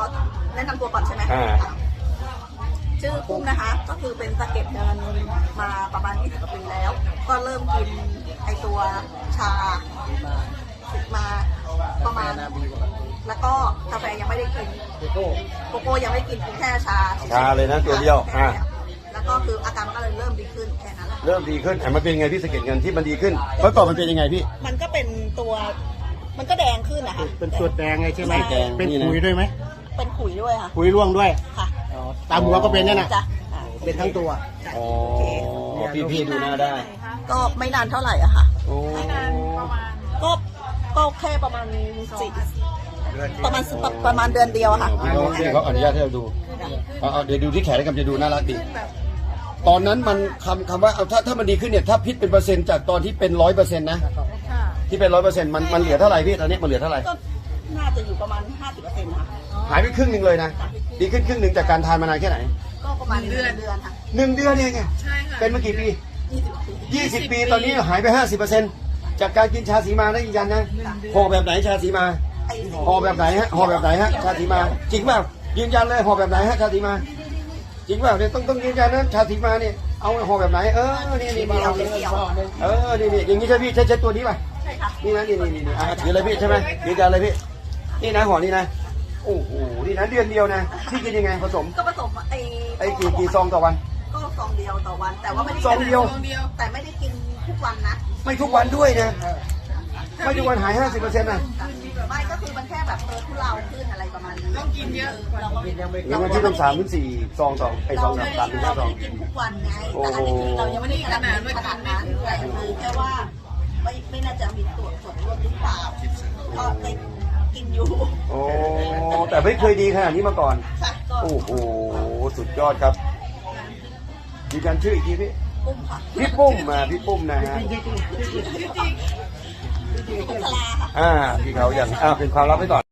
เอาแนะนำตัวก่อนใช่ไหมอ่า ชื่อปุ้มนะคะ ก็คือเป็นสะเก็ดเดินมาประมาณ20กว่าปีแล้ว ก็เริ่มกินไอตัวชามาประมาณ แล้วก็กาแฟยังไม่ได้กิน โกโก้ยังไม่ได้กินกินแค่ชาฉๆชาเลยนะตัวเดียวแค่อะ แล้วก็คืออาการมันก็เลยเริ่มดีขึ้นแค่นั้นแหละ เริ่มดีขึ้นอะมันเป็นไงพี่สะเก็ดเงินที่มันดีขึ้นเมื่อก่อนมันเป็นยังไงพี่ มันก็เป็นตัว มันก็แดงขึ้นนะคะเป็นตัวแดงไงใช่ไหมแดงเป็นนี่นะขุยด้วยไหม เป็นขุยด้วยค่ะขุยร่วงด้วย ค่ะอ๋อตามหัวก็เป็นนั่นน่ะจ้ะอ่าเป็นทั้งตัวจ้ะอ๋อโอเคพี่พี่ดูหน้าได้ ก็ไม่นานเท่าไหร่อะค่ะ โอ้ก็ก็แค่ประมาณสี่ประมาณประประมาณเดือนเดียวอะค่ะ พี่เขาพี่เขาอนุญาตให้เราดูเอาเอาเดี๋ยวดูที่แขนแล้วกันจะดูน่ารักดี ตอนนั้นมันคำคำว่าเอาถ้าถ้ามันดีขึ้นเนี่ยถ้าพิษเป็นเปอร์เซ็นต์จากตอนที่เป็นร้อยเปอร์เซ็นต์นะที่เป็นร้อยเปอร์เซ็นต์มันมันเหลือเท่าไหร่พี่ตอนนี้มันเหลือเท่าไหร่ก็ น่าจะอยู่ประมาณห้าสิบเปอร์เซ็นต์ค่ะหายไปครึ่งหนึ่งเลยนะ ดีขึ้นครึ่งหนึ่งจากการทานมานานแค่ไหนก็ประมาณเดือนเดือนค่ะหนึ่งเดือนเองไงเป็นมากี่ปียี่สิบปียี่สิบปีตอนนี้หายไปห้าสิบเปอร์เซ็นต์จากการกินชาสีมาได้ยืนยันนะห่อแบบไหนชาสีมาไอ้ห่อแบบไหนฮะห่อแบบไหนฮะชาสีมา จริงเปล่ายืนยันเลยห่อแบบไหนฮะชาสีมา จริงเปล่าเนี่ยต้องต้องยืนยันนะชาสีมาเนี่ยเอาห่อแบบไหนเออนี่นี่นี่เอาเออนี่นี่อย่างนี้ใช่พี่ใช่ใช่ตัวนี้ป่ะใช่ค่ะนี่นะนี่นี่นี่อะถือเลยพี่ใช่ไหมยืนยันเลยพี่ นี่นะห่อนี่นะโอ้โหนี่นะเดือนเดียวนะพี่กินยังไงผสมก็ผสมไอ้ไอ้กี่กี่ซองต่อวัน ก็ซองเดียวต่อวัน แต่ว่าไม่ได้ซองเดียว แต่ไม่ได้กินทุกวันนะไม่ทุกวันด้วยนะไม่ทุกวันหายห้าสิบเปอร์เซ็นต์นะไม่ก็คือมันแค่แบบเออทุเลาขึ้นอะไรประมาณนี้ต้องกินเยอะเราก็ไม่หรือวันที่ต้องสามถึงสี่ซองต่อไอ้ซองสามสามถึงห้าซเราองไม่ได้กินทุกวันไงแต่อันนี้คือเรายังไม่ได้ขนาดนั้นขนาดนั้นแต่คือแค่ว่าไม่ไม่น่าจะมีตัวส่วนร่วมหรือเปล่าก็เลยกินอยู่โอ้ แต่ไม่เคยดีขนาดนี้มาก่อน ค่ะก็โอ้โห สุดยอดครับยืนยันชื่ออีกทีพี่ ปุ้มค่ะพี่ปุ้มมาพี่ปุ้มนะฮะปุ้มพลาค่ะ อ่า พี่เขาอย่างอ่าเป็นความลับไว้ก่อน